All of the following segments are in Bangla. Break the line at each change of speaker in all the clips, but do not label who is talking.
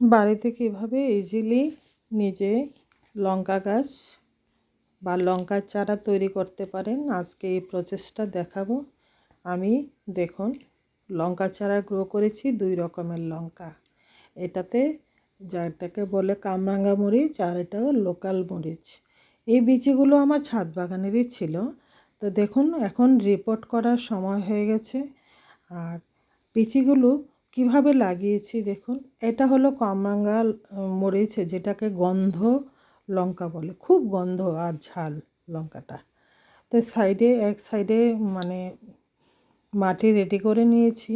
বাড়িতে কীভাবে ইজিলি নিজে লঙ্কা গাছ বা লঙ্কার চারা তৈরি করতে পারেন। আজকে এই প্রচেষ্টা দেখাবো। আমি দেখুন, লঙ্কা চারা গ্রো করেছি দুই রকমের লঙ্কা। এটাতে যাটাকে বলে কামরাঙ্গা মরিচ আর এটাও লোকাল মরিচ। এই বীজগুলো আমার ছাদ বাগানেরই ছিল। তো দেখুন, এখন রিপোর্ট করার সময় হয়ে গেছে। আর বিচিগুলো কীভাবে লাগিয়েছি দেখুন, এটা হলো কামরাঙ্গা মরিচ যেটাকে গন্ধ লঙ্কা বলে, খুব গন্ধ আর ঝাল লঙ্কাটা। তো সাইডে, এক সাইডে মানে মাটি রেডি করে নিয়েছি,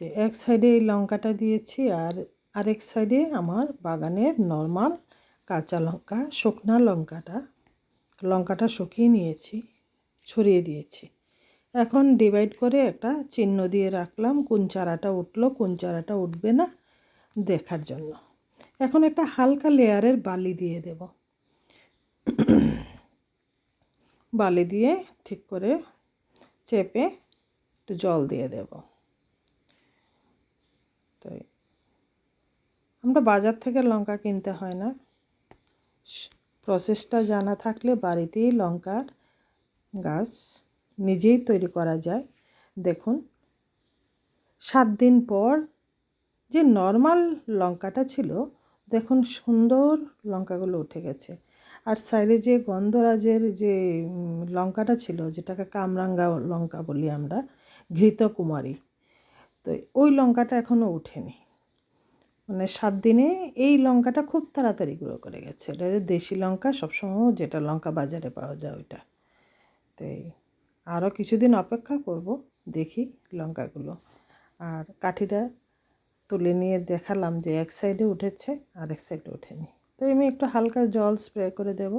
তো এক সাইডে এই লঙ্কাটা দিয়েছি আর আরেক সাইডে আমার বাগানের নর্মাল কাঁচা লঙ্কা, শুকনা লঙ্কাটা লঙ্কাটা শুকিয়ে নিয়েছি, ছড়িয়ে দিয়েছি। এখন ডিভাইড করে একটা চিহ্ন দিয়ে রাখলাম। কোন চারাটা উঠল, কোন চারাটা উঠবে না দেখার জন্য। এখন একটা হালকা লেয়ারের বালি দিয়ে দেব। বালি দিয়ে ঠিক করে চেপে একটু জল দিয়ে দেব। তো আমরা বাজার থেকে লঙ্কা কিনতে হয় না। প্রসেসটা জানা থাকলে বাড়িতেই লঙ্কার গাছ নিজেই তৈরি করা যায়। দেখুন, সাত দিন পর যে নর্মাল লঙ্কাটা ছিল, দেখুন সুন্দর লঙ্কাগুলো উঠে গেছে। আর সাইডে যে গন্ধরাজের যে লঙ্কাটা ছিল, যেটাকে কামরাঙ্গা লঙ্কা বলি আমরা ঘৃত কুমারী তো ওই লঙ্কাটা এখনও উঠেনি মানে সাত দিনে এই লঙ্কাটা খুব তাড়াতাড়ি গুঁড়ো করে গেছে। এটা দেশি লঙ্কা, সবসময় যেটা লঙ্কা বাজারে পাওয়া যায় ওইটা। তাই আরও কিছুদিন অপেক্ষা করব, দেখি লঙ্কাগুলো। আর কাঠিটা তুলে নিয়ে দেখালাম যে এক সাইডে উঠেছে, আর এক সাইডে ওঠেনি। তো আমি একটু হালকা জল স্প্রে করে দেব।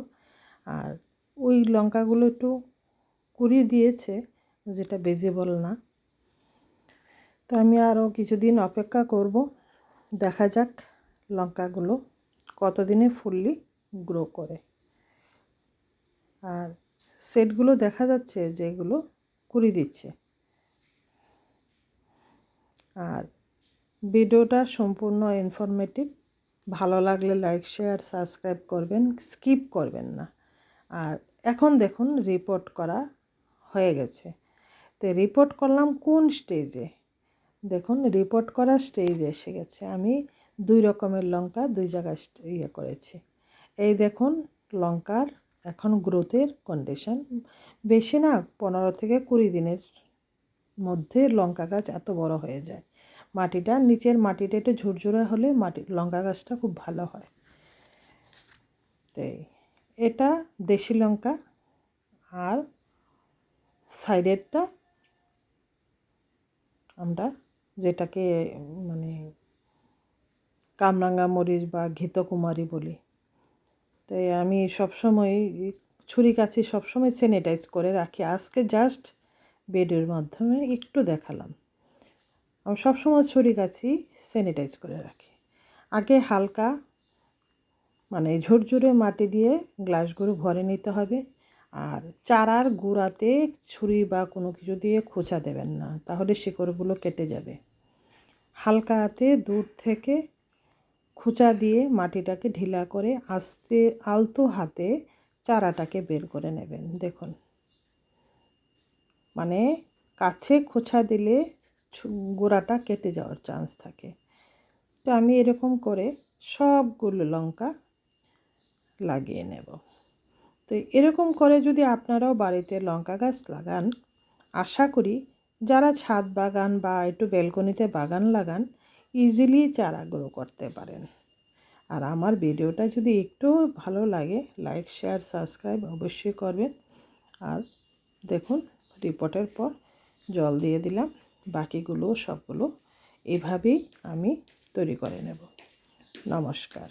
আর ওই লঙ্কাগুলো একটু কুড়িয়ে দিয়েছে, যেটা বেজেবল না। তো আমি আরও কিছুদিন অপেক্ষা করব। দেখা যাক লঙ্কাগুলো কতদিনে ফুললি গ্রো করে। আর সেটগুলো দেখা যাচ্ছে যেগুলো কুড়ি দিচ্ছে। আর ভিডিওটা সম্পূর্ণ ইনফরমেটিভ ভালো লাগলে লাইক শেয়ার সাবস্ক্রাইব করবেন স্কিপ করবেন না। আর এখন দেখুন রিপোর্ট করা হয়ে গেছে। তো রিপোর্ট করলাম কোন স্টেজে দেখুন রিপোর্ট করা স্টেজে এসে গেছে। আমি দুই রকমের লঙ্কা দুই জায়গায় ইয়ে করেছি। এই দেখুন লঙ্কার এখন গ্রোথের কন্ডিশন। বেশি না, পনেরো থেকে কুড়ি দিনের মধ্যে লঙ্কা গাছ এত বড় হয়ে যায়। মাটিটা, নিচের মাটিটা একটু ঝুরঝুরে হলে মাটি, লঙ্কা গাছটা খুব ভালো হয়। তো, এটা দেশি লঙ্কা আর সাইডেরটা আমরা যেটাকে মানে কামরাঙ্গা মরিচ বা ঘিতকুমারী বলি। তাই আমি সবসময় ছুরি কাছি সবসময় স্যানিটাইজ করে রাখি। আজকে জাস্ট বেডের মাধ্যমে একটু দেখালাম। আমি সবসময় ছুরি কাছি স্যানিটাইজ করে রাখি। আগে হালকা মানে ঝুরঝুরে মাটি দিয়ে গ্লাসগুলো ভরে নিতে হবে। আর চারার গুঁড়াতে ছুরি বা কোনো কিছু দিয়ে খোঁচা দেবেন না, তাহলে শিকড়গুলো কেটে যাবে। হালকা হাতে দূর থেকে খোঁচা দিয়ে মাটিটাকে ঢিলা করে আস্তে আলতো হাতে চারাটাকে বের করে নেবেন। দেখুন। মানে কাছে খোঁচা দিলে গোড়াটা কেটে যাওয়ার চান্স থাকে। তো আমি এরকম করে সবগুলো লঙ্কা লাগিয়ে নেব। তো এরকম করে যদি আপনারাও বাড়িতে লঙ্কা গাছ লাগান, আশা করি যারা ছাদ বাগান বা একটু ব্যালকনিতে বাগান লাগান ইজিলি চারা গ্রো করতে পারেন। আর আমার ভিডিওটা যদি একটু ভালো লাগে লাইক শেয়ার সাবস্ক্রাইব অবশ্যই করবেন। আর দেখুন রিপোর্টের পর জল দিয়ে দিলাম। বাকিগুলো সবগুলো এভাবেই আমি তৈরি করে নেব। নমস্কার।